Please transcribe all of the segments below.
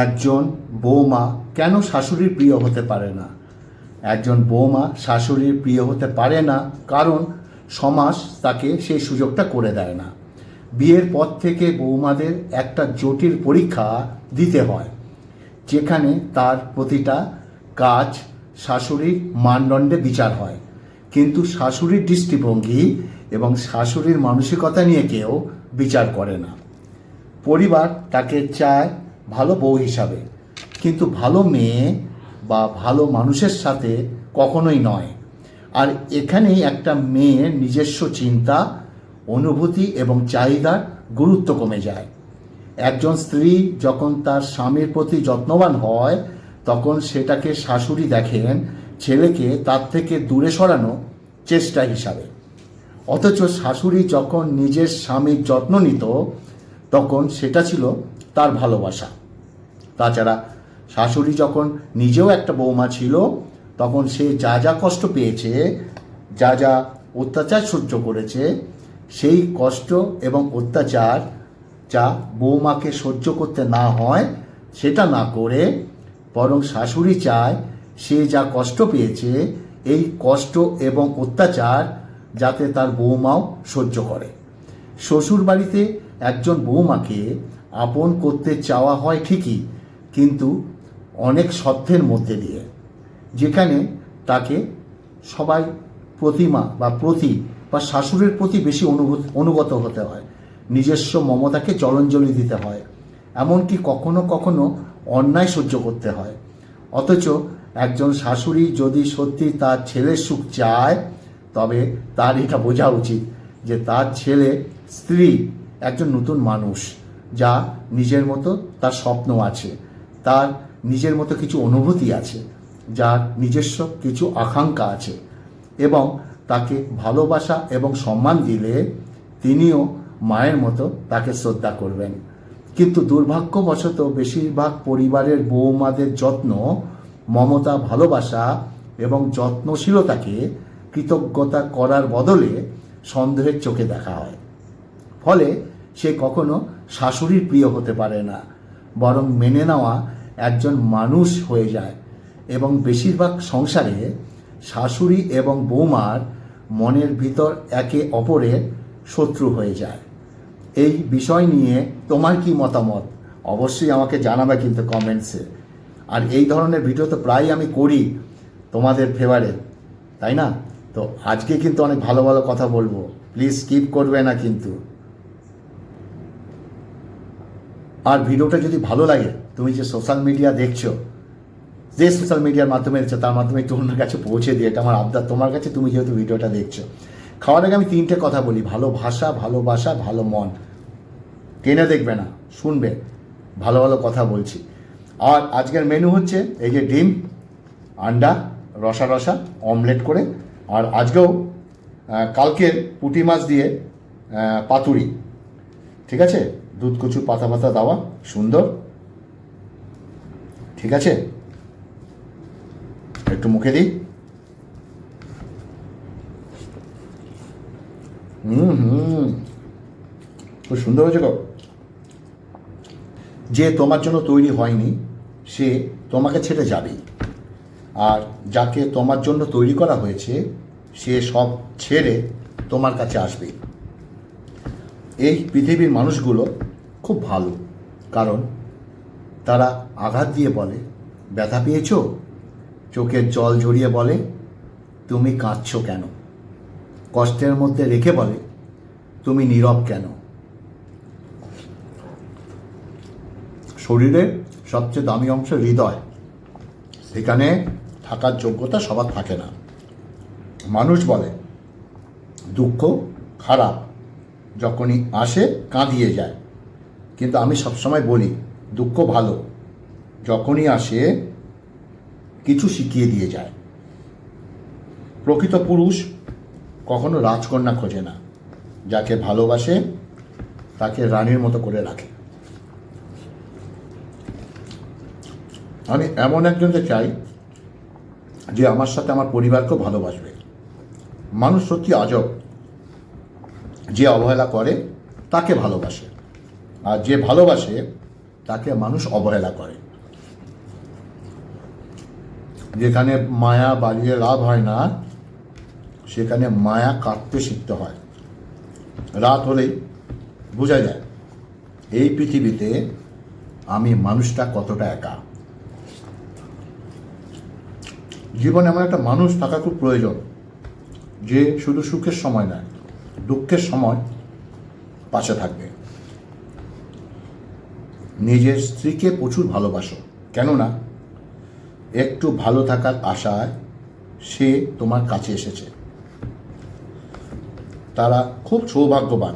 একজন বৌমা কেন শাশুড়ির প্রিয় হতে পারে না? একজন বৌমা শাশুড়ির প্রিয় হতে পারে না কারণ সমাজ তাকে সেই সুযোগটা করে দেয় না। বিয়ের পর থেকে বৌমাদের একটা জটিল পরীক্ষা দিতে হয়, যেখানে তার প্রতিটা কাজ শাশুড়ির মানদণ্ডে বিচার হয়। কিন্তু শাশুড়ির দৃষ্টিভঙ্গি এবং শাশুড়ির মানসিকতা নিয়ে কেউ বিচার করে না। পরিবার তাকে চায় ভালো বউ হিসাবে। কিন্তু ভালো মেয়ে বা ভালো মানুষের সাথে কখনোই নয়। আর এখানেই একটা মেয়ের নিজস্ব চিন্তা, অনুভূতি এবং চাহিদার গুরুত্ব কমে যায়। একজন স্ত্রী যখন তার স্বামীর প্রতি যত্নবান হয়, তখন সেটাকে শাশুড়ি দেখেন, ছেলেকে তার থেকে দূরে সরানো চেষ্টা হিসাবে। অথচ শাশুড়ি যখন নিজের স্বামীর যত্ন নিত, তখন সেটা ছিল তার ভালোবাসা। তাছাড়া শাশুড়ি যখন নিজেও একটা বৌমা ছিল, তখন সে যা যা কষ্ট পেয়েছে, যা যা অত্যাচার সহ্য করেছে, সেই কষ্ট এবং অত্যাচার যা বৌমাকে সহ্য করতে না হয়, সেটা না করে বরং শাশুড়ি চায় সে যা কষ্ট পেয়েছে, এই কষ্ট এবং অত্যাচার যাতে তার বৌমাও সহ্য করে। শ্বশুর বাড়িতে একজন বৌমাকে আপন করতে চাওয়া হয় ঠিকই, কিন্তু অনেক সত্যের মধ্যে দিয়ে, যেখানে তাকে সবাই প্রতিমা বা প্রতি বা শাশুড়ির প্রতি বেশি অনুভূত, অনুগত হতে হয়। নিজস্ব মমতাকে জলঞ্জলি দিতে হয়। এমনকি কখনো কখনো অন্যায় সহ্য করতে হয়। অথচ একজন শাশুড়ি যদি সত্যি তার ছেলের সুখ চায়, তবে তার এটা বোঝা উচিত যে তার ছেলে স্ত্রী একজন নতুন মানুষ। যা নিজের মতো তার স্বপ্ন আছে। তার নিজের মতো কিছু অনুভূতি আছে, যার নিজস্ব কিছু আকাঙ্ক্ষা আছে এবং তাকে ভালোবাসা এবং সম্মান দিলে তিনিও মায়ের মতো তাকে শ্রদ্ধা করবেন। কিন্তু দুর্ভাগ্যবশত বেশিরভাগ পরিবারের বৌমাদের যত্ন, মমতা ভালোবাসা এবং যত্নশীলতাকে কৃতজ্ঞতা করার বদলে সন্দেহের চোখে দেখা হয়। ফলে সে কখনো শাশুড়ির প্রিয় হতে পারে না, বরং মেনে নেওয়া একজন মানুষ হয়ে যায়। এবং বেশিরভাগ সংসারে শাশুড়ি এবং বৌমার মনের ভিতর একে অপরের শত্রু হয়ে যায়। এই বিষয় নিয়ে তোমার কি মতামত? অবশ্যই আমাকে জানাবে কিন্তু কমেন্টসে আর এই ধরনের ভিডিও তো প্রায় আমি করি তোমাদের ফেভারে তাই না? তো আজকে কিন্তু অনেক ভালো ভালো কথা বলব। প্লিজ স্কিপ করবে না কিন্তু। আর ভিডিওটা যদি ভালো লাগে, তুমি যে সোশ্যাল মিডিয়া দেখছ, যে সোশ্যাল মিডিয়ার মাধ্যমে দেখছ, তার মাধ্যমে একটু অন্যের কাছে পৌঁছে দিয়ে এটা আমার আবদার, তোমার কাছে তুমি যেহেতু ভিডিওটা দেখছ। খাওয়ার আগে আমি তিনটে কথা বলি, ভালো ভাষা ভালোবাসা ভালো মন। টেনে দেখবে না, শুনবে, ভালো ভালো কথা বলছি। আর আজকের মেনু হচ্ছে এই যে ডিম, আন্ডা, রসা রসা অমলেট করে। আর আজকেও কালকের পুঁটি মাছ দিয়ে পাতুরি। ঠিক আছে? দুধ কচু পাতা পাতা দেওয়া, সুন্দর। ঠিক আছে? একটু মুখে দিই। হুম হুম। খুব সুন্দর হয়েছে গো। যে তোমার জন্য তৈরি হয়নি, সে তোমাকে ছেড়ে যাবেই। আর যাকে তোমার জন্য তৈরি করা হয়েছে, সে সব ছেড়ে তোমার কাছে আসবে এই পৃথিবীর মানুষগুলো খুব ভালো। কারণ তারা আঘাত দিয়ে বলে, ব্যথা পেয়েছ? চোখের জল ঝরিয়ে বলে, তুমি কাঁদছো কেন? কষ্টের মধ্যে রেখে বলে, তুমি নীরব কেন? শরীরের সবচেয়ে দামি অংশ হৃদয়। সেখানে থাকার যোগ্যতা সবার থাকে না। মানুষ বলে, দুঃখ খারাপ, যখনই আসে কাঁদিয়ে যায়। কিন্তু আমি সবসময় বলি, দুঃখ ভালো, যখনই আসে, কিছু শিখিয়ে দিয়ে যায়। প্রকৃত পুরুষ কখনো রাজকন্যা খোঁজে না, যাকে ভালোবাসে, তাকে রানীর মতো করে রাখে। আমি এমন একজনকে চাই, যে আমার সাথে আমার পরিবারকেও ভালোবাসবে। মানুষ সত্যি আজব, যে অবহেলা করে, তাকে ভালোবাসে। আর যে ভালোবাসে, তাকে মানুষ অবহেলা করে। যেখানে মায়া বাড়িয়ে লাভ হয় না, সেখানে মায়া কাটতে শিখতে হয়। রাত হলেই বোঝা যায়, এই পৃথিবীতে আমি মানুষটা কতটা একা। জীবনে এমন একটা মানুষ থাকা খুব প্রয়োজন, যে শুধু সুখের সময় নয়, দুঃখের সময় পাশে থাকবে। নিজের স্ত্রীকে প্রচুর ভালোবাসো। কেননা, একটু ভালো থাকার আশায় সে তোমার কাছে এসেছে। তারা খুব সৌভাগ্যবান,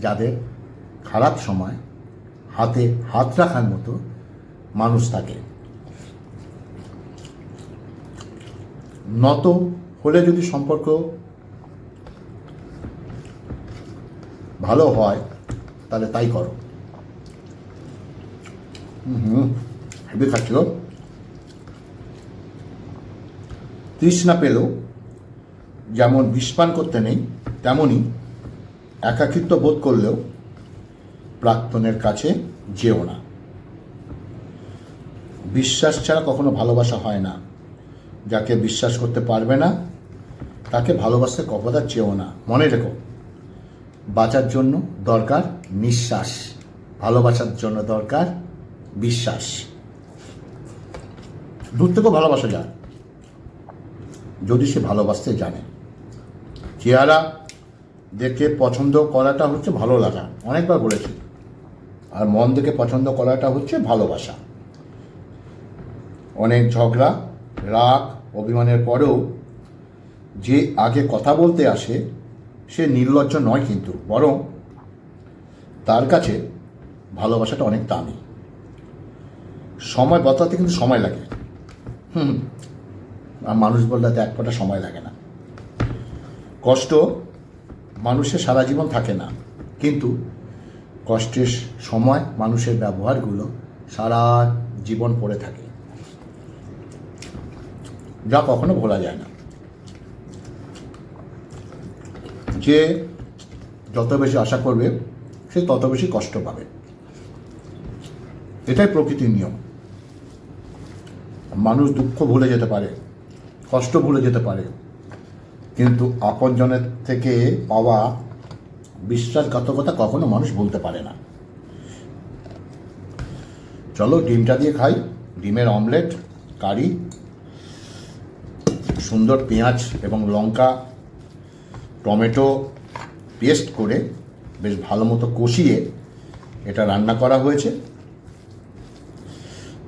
যাদের খারাপ সময় হাতে হাত রাখার মতো মানুষ থাকে। নত হলে যদি সম্পর্ক ভালো হয়, তাহলে তাই করো। হেবি খাচ্ছিল তৃষ্ণা পেলেও যেমন বিষপান করতে নেই তেমনই একাকিত্ব বোধ করলেও প্রাক্তনের কাছে যেও না। বিশ্বাস ছাড়া কখনো ভালোবাসা হয় না। যাকে বিশ্বাস করতে পারবে না, তাকে ভালোবাসতে কখনো চেও না। মনে রেখো, বাঁচার জন্য দরকার নিঃশ্বাস, ভালোবাসার জন্য দরকার বিশ্বাস। দূর থেকেও ভালোবাসা যায়, যদি সে ভালোবাসতে জানে। চেহারা দেখে পছন্দ করাটা হচ্ছে ভালো লাগা, অনেকবার বলেছি। আর মন দেখে পছন্দ করাটা হচ্ছে ভালোবাসা। অনেক ঝগড়া, রাগ, অভিমানের পরেও যে আগে কথা বলতে আসে, সে নির্লজ্জ নয় কিন্তু, বরং তার কাছে ভালোবাসাটা অনেক দামি। সময় বদলাতে কিন্তু সময় লাগে। হুম। আর মানুষ বললে তো এক কটা সময় লাগে না। কষ্ট মানুষের সারা জীবন থাকে না। কিন্তু কষ্টের সময় মানুষের ব্যবহারগুলো সারা জীবন পড়ে থাকে। যা কখনো ভোলা যায় না। যে যত বেশি আশা করবে সে তত বেশি কষ্ট পাবে। এটাই প্রকৃতির নিয়ম। মানুষ দুঃখ ভুলে যেতে পারে, কষ্ট ভুলে যেতে পারে, কিন্তু আপনজনের থেকে পাওয়া বিশ্বাসঘাতকতা কখনো মানুষ বলতে পারে না। চলো ডিমটা দিয়ে খাই, ডিমের অমলেট, কারি, সুন্দর পেঁয়াজ এবং লঙ্কা, টমেটো পেস্ট করে বেশ ভালো মতো কষিয়ে এটা রান্না করা হয়েছে।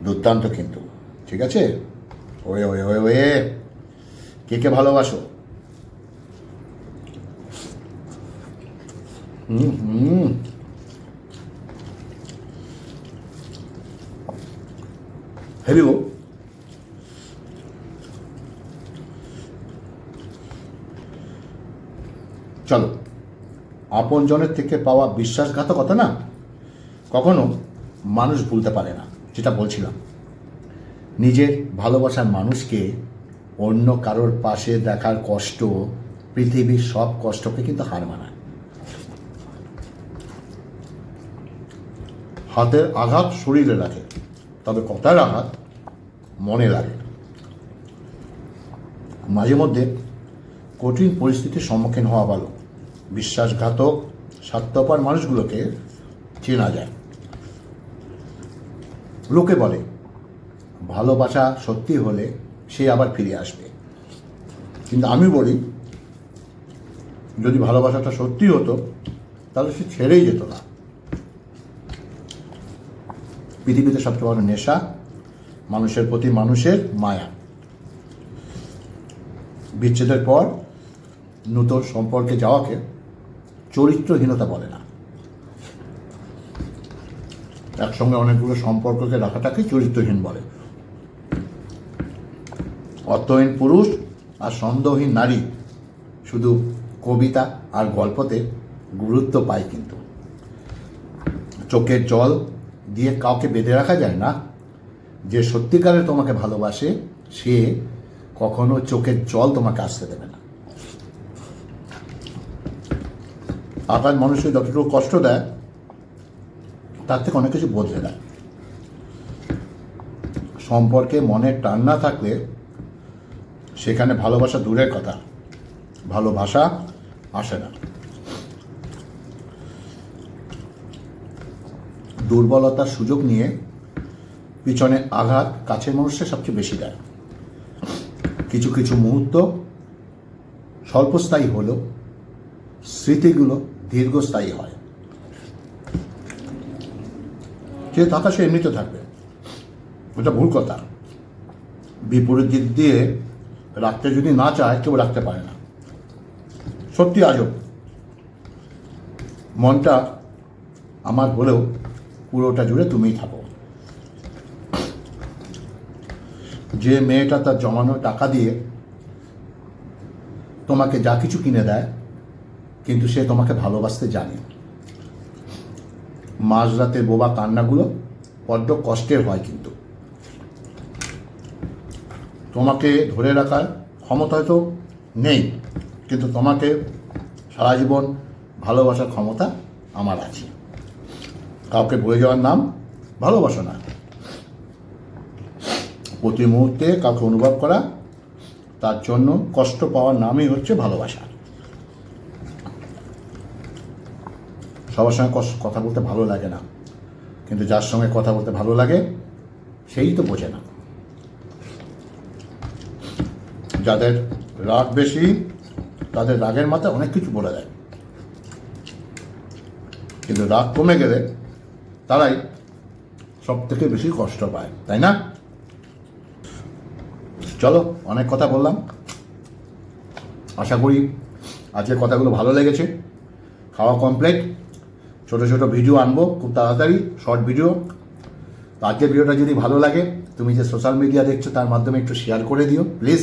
দুর্দান্ত কিন্তু। ঠিক আছে? ওয়ে ওয়ে ওয়ে ওয়ে। কে কে ভালোবাসো? হুম হুম। হেভি গো। চলো, আপনজনের থেকে পাওয়া বিশ্বাসঘাতকতা না, কখনো মানুষ ভুলতে পারে না, যেটা বলছিলাম। নিজের ভালোবাসার মানুষকে অন্য কারোর পাশে দেখার কষ্ট পৃথিবীর সব কষ্টকে কিন্তু হার মানায়। হাতের আঘাত শরীরে লাগে, তবে কথার আঘাত মনে লাগে। মাঝে মধ্যে কঠিন পরিস্থিতির সম্মুখীন হওয়া ভালো। বিশ্বাসঘাতক, স্বার্থপর মানুষগুলোকে চেনা যায়। লোকে বলে ভালোবাসা সত্যি হলে সে আবার ফিরে আসবে। কিন্তু আমি বলি, যদি ভালোবাসাটা সত্যি হতো, তাহলে সে ছেড়েই যেত না। পৃথিবীতে সবচেয়ে বড় নেশা মানুষের প্রতি মানুষের মায়া। বিচ্ছেদের পর নূতন সম্পর্কে যাওয়াকে চরিত্রহীনতা বলে না। একসঙ্গে অনেকগুলো সম্পর্ককে রাখাটাকে চরিত্রহীন বলে। অর্থহীন পুরুষ আর সন্দেহহীন নারী। শুধু কবিতা আর গল্পতে গুরুত্ব পায় কিন্তু। চোখের জল দিয়ে কাউকে বেঁধে রাখা যায় না। যে সত্যিকারে তোমাকে ভালোবাসে, সে কখনো চোখের জল তোমাকে আসতে দেবে না। আকাশ মানুষকে যতটুকু কষ্ট দেয়, তার থেকে অনেক কিছু বদলে দেয়। সম্পর্কে মনের টান না থাকলে সেখানে ভালোবাসা দূরের কথা। ভালোবাসা আসে না। দুর্বলতার সুযোগ নিয়ে পিছনে আঘাত কাছের মানুষের সবচেয়ে বেশি দেয়। কিছু কিছু মুহূর্ত স্বল্পস্থায়ী হলেও স্মৃতিগুলো দীর্ঘস্থায়ী হয়। যে থাকা সে এমনিতে থাকবে, ওটা ভুল কথা। বিপরীত দিক দিয়ে রাখতে যদি না চায়, কেউ রাখতে পারে না। সত্যি আজব। মনটা আমার হলেও পুরোটা জুড়ে তুমিই থাকো। যে মেয়েটা তার জমানো টাকা দিয়ে তোমাকে যা কিছু কিনে দেয়, কিন্তু সে তোমাকে ভালোবাসতে জানে। মাঝরাতে বোবা কান্নাগুলো বড্ড কষ্টের হয় কিন্তু। তোমাকে ধরে রাখার ক্ষমতা হয়তো নেই, কিন্তু তোমাকে সারা জীবন ভালোবাসার ক্ষমতা আমার আছে। কাউকে ভুলে যাওয়ার নাম ভালোবাসা না। প্রতি মুহূর্তে কাউকে অনুভব করা, তার জন্য কষ্ট পাওয়ার নামই হচ্ছে ভালোবাসা। সবার সঙ্গে কথা বলতে ভালো লাগে না, কিন্তু যার সঙ্গে কথা বলতে ভালো লাগে, সেই তো বোঝে না। যাদের রাগ বেশি, তাদের রাগের মাথায় অনেক কিছু বলে দেয়। কিন্তু রাগ কমে গেলে তারাই সব থেকে বেশি কষ্ট পায়, তাই না? চলো, অনেক কথা বললাম। আশা করি আজকের কথাগুলো ভালো লেগেছে। খাওয়া কমপ্লিট ছোট ছোট ভিডিও আনব খুব তাড়াতাড়ি শর্ট ভিডিও আজকের ভিডিওটা যদি ভালো লাগে, তুমি যে সোশ্যাল মিডিয়া দেখছ, তার মাধ্যমে একটু শেয়ার করে দিও প্লিজ